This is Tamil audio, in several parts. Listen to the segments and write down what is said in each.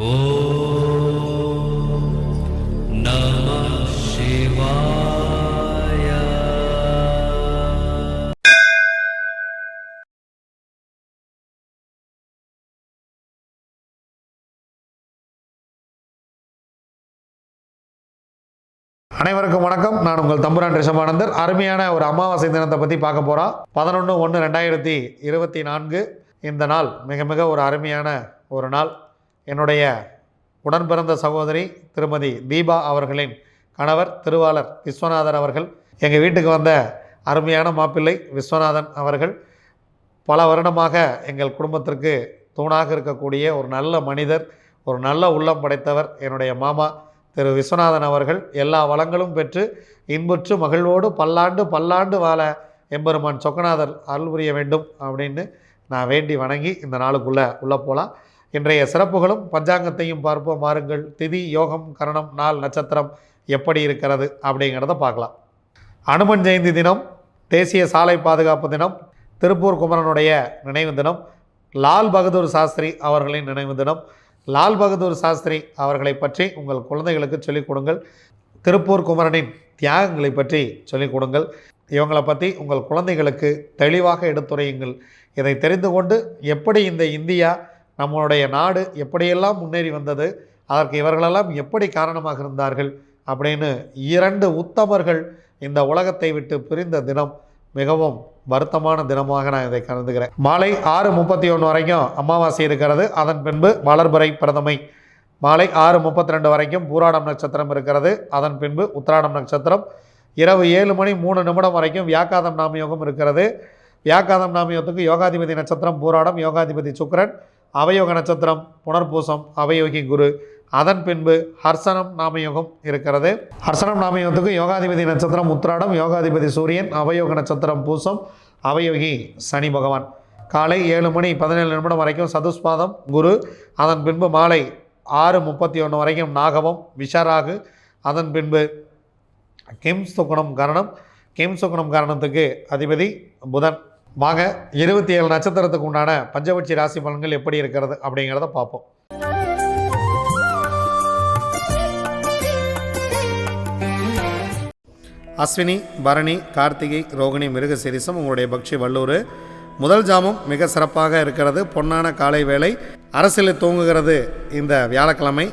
அனைவருக்கும் வணக்கம். நான் உங்கள் தம்புரான் ரிஷபானந்தர். அருமையான ஒரு அமாவாசை தினத்தை பற்றி பார்க்க போகிறோம் பதினொன்று ஒன்று ரெண்டாயிரத்தி இருபத்தி நான்கு. இந்த நாள் மிக மிக ஒரு அருமையான ஒரு நாள். என்னுடைய உடன்பிறந்த சகோதரி திருமதி தீபா அவர்களின் கணவர் திருவாளர் விஸ்வநாதன் அவர்கள் எங்கள் வீட்டுக்கு வந்த அருமையான மாப்பிள்ளை விஸ்வநாதன் அவர்கள் பல வருடமாக எங்கள் குடும்பத்திற்கு தூணாக இருக்கக்கூடிய ஒரு நல்ல மனிதர் ஒரு நல்ல உள்ளம் படைத்தவர் என்னுடைய மாமா திரு விஸ்வநாதன் அவர்கள். எல்லா வளங்களும் பெற்று இன்புற்று மகிழ்வோடு பல்லாண்டு பல்லாண்டு வாழ எம்பெருமான் சொக்கநாதர் அருள் புரிய வேண்டும் அப்படின்னு நான் வேண்டி வணங்கி இந்த நாளுக்குள்ளே உள்ளே போகலாம் இன்றைய சிறப்புகளும் பஞ்சாங்கத்தையும் பார்ப்போம். வாருங்கள். திதி யோகம் கரணம் நாள் நட்சத்திரம் எப்படி இருக்கிறது அப்படிங்கிறத பார்க்கலாம். அனுமன் ஜெயந்தி தினம் தேசிய சாலை பாதுகாப்பு தினம் திருப்பூர் குமரனுடைய நினைவு தினம் லால் பகதூர் சாஸ்திரி அவர்களின் நினைவு தினம். லால் பகதூர் சாஸ்திரி அவர்களை பற்றி உங்கள் குழந்தைகளுக்கு சொல்லிக் கொடுங்கள். திருப்பூர் குமரனின் தியாகங்களை பற்றி சொல்லிக் கொடுங்கள். இவங்களை பற்றி உங்கள் குழந்தைகளுக்கு தெளிவாக எடுத்துரையுங்கள். இதை தெரிந்து கொண்டு எப்படி இந்த இந்தியா நம்மளுடைய நாடு எப்படியெல்லாம் முன்னேறி வந்தது அதற்கு இவர்களெல்லாம் எப்படி காரணமாக இருந்தார்கள் அப்படின்னு இரண்டு உத்தமர்கள் இந்த உலகத்தை விட்டு பிரிந்த தினம் மிகவும் வருத்தமான தினமாக நான் இதை கருதுகிறேன். மாலை ஆறு முப்பத்தி ஒன்று வரைக்கும் அமாவாசை இருக்கிறது. அதன் பின்பு மலர்புரை பிரதமை. மாலை ஆறு முப்பத்தி ரெண்டு வரைக்கும் பூராடம் நட்சத்திரம் இருக்கிறது. அதன் பின்பு உத்திராடம் நட்சத்திரம். இரவு ஏழு மணி மூணு நிமிடம் வரைக்கும் வியாக்காதம் நாமயோகம் இருக்கிறது. வியாக்காதம் நாமயோகத்துக்கு யோகாதிபதி நட்சத்திரம் பூராடம் யோகாதிபதி சுக்கரன். அவயோக நட்சத்திரம் புனர்பூசம் அவயோகி குரு. அதன் பின்பு ஹர்சனம் நாமயோகம் இருக்கிறது. ஹர்சனம் நாமயோகத்துக்கு யோகாதிபதி நட்சத்திரம் உத்திராடம் யோகாதிபதி சூரியன் அவயோக நட்சத்திரம் பூசம் அவயோகி சனி பகவான். காலை ஏழு மணி பதினேழு நிமிடம் வரைக்கும் சதுஸ்பாதம் குரு. அதன் பின்பு மாலை ஆறு முப்பத்தி ஒன்று வரைக்கும் நாகவம் விஷராகு. அதன் பின்பு கிம் சுகுணம் கரணம். கிம் சுகுணம் கரணத்துக்கு அதிபதி புதன். வாங்க இருபத்தி ஏழு நட்சத்திரத்துக்கு உண்டான பஞ்சபட்சி ராசி பலன்கள் எப்படி இருக்கிறது அப்படிங்கிறத பார்ப்போம். அஸ்வினி பரணி கார்த்திகை ரோகிணி மிருகசிரிசம் உங்களுடைய பக்ஷி வல்லூர். முதல் ஜாமம் மிக சிறப்பாக இருக்கிறது. பொன்னான காலை வேளை அரசியலில் தூங்குகிறது இந்த வியாழக்கிழமை.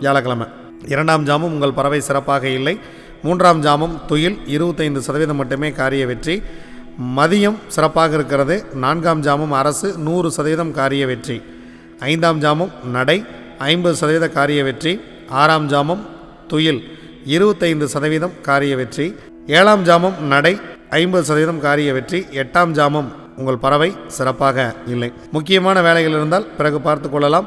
வியாழக்கிழமை. இரண்டாம் ஜாமும் உங்கள் பறவை சிறப்பாக இல்லை. மூன்றாம் ஜாமம் துயில் இருபத்தைந்து சதவீதம் மட்டுமே காரிய வெற்றி. மதியம் சிறப்பாக இருக்கிறது. நான்காம் ஜாமம் அரசு நூறு சதவீதம் காரிய வெற்றி. ஐந்தாம் ஜாமம் நடை ஐம்பது சதவீத காரிய வெற்றி. ஆறாம் ஜாமம் துயில் இருபத்தைந்து சதவீதம் காரிய வெற்றி. ஏழாம் ஜாமம் நடை ஐம்பது சதவீதம் காரிய வெற்றி. எட்டாம் ஜாமம் உங்கள் பறவை சிறப்பாக இல்லை. முக்கியமான வேலைகள் இருந்தால் பிறகு பார்த்து கொள்ளலாம்.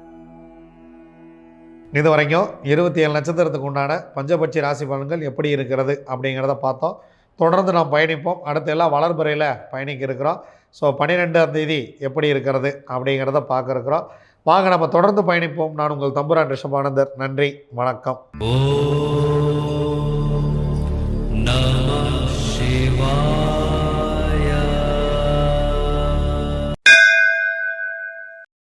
இது வரைக்கும் இருபத்தி ஏழு நட்சத்திரத்துக்கு உண்டான பஞ்சபட்சி ராசி பலன்கள் எப்படி இருக்கிறது அப்படிங்கிறத பார்த்தோம். தொடர்ந்து நாம் பயணிப்போம். அடுத்து எல்லாம் வளர்பறையில் பயணிக்க இருக்கிறோம். ஸோ பன்னிரெண்டாம் தேதி எப்படி இருக்கிறது அப்படிங்கிறத பார்க்க இருக்கிறோம். வாங்க நம்ம தொடர்ந்து பயணிப்போம். நான் உங்கள் தம்புரான் ரிஷபானந்தர். நன்றி வணக்கம்.